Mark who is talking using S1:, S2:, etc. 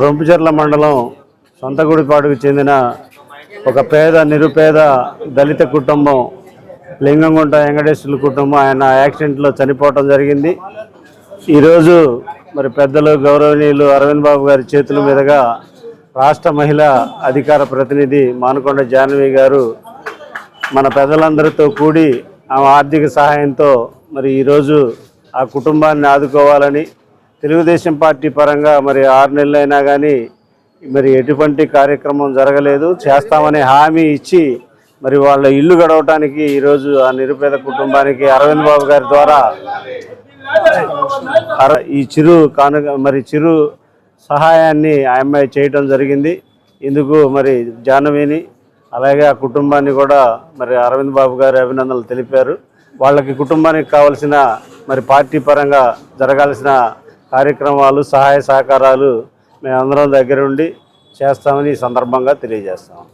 S1: రొంపిచెర్ల మండలం సొంతగుడిపాడుకు చెందిన ఒక పేద నిరుపేద దళిత కుటుంబం లింగంగుంట వెంకటేశ్వర్ల కుటుంబం ఆయన యాక్సిడెంట్లో చనిపోవటం జరిగింది. ఈరోజు మరి పెద్దలు గౌరవనీయులు అరవింద్ బాబు గారి చేతుల మీదుగా రాష్ట్ర మహిళా అధికార ప్రతినిధి మానకొండ జాహ్నవి గారు మన పెద్దలందరితో కూడి ఆమె ఆర్థిక సహాయంతో మరి ఈరోజు ఆ కుటుంబాన్ని ఆదుకోవాలని తెలుగుదేశం పార్టీ పరంగా మరి ఆరు నెలలైనా కానీ మరి ఎటువంటి కార్యక్రమం జరగలేదు. చేస్తామనే హామీ ఇచ్చి మరి వాళ్ళ ఇల్లు గడవటానికి ఈరోజు ఆ నిరుపేద కుటుంబానికి అరవింద్ బాబు గారి ద్వారా అర- ఈ చిరు కానుక మరి చిరు సహాయాన్ని ఆ అమ్మాయి చేయటం జరిగింది. ఇందుకు మరి జాహ్నవిని అలాగే ఆ కుటుంబాన్ని కూడా మరి అరవింద్ బాబు గారు అభినందనలు తెలిపారు. వాళ్ళకి కుటుంబానికి కావలసిన మరి పార్టీ పరంగా జరగాల్సిన కార్యక్రమాలు సహాయ సహకారాలు మేమందరం దగ్గరుండి చేస్తామని ఈ సందర్భంగా తెలియజేస్తాం.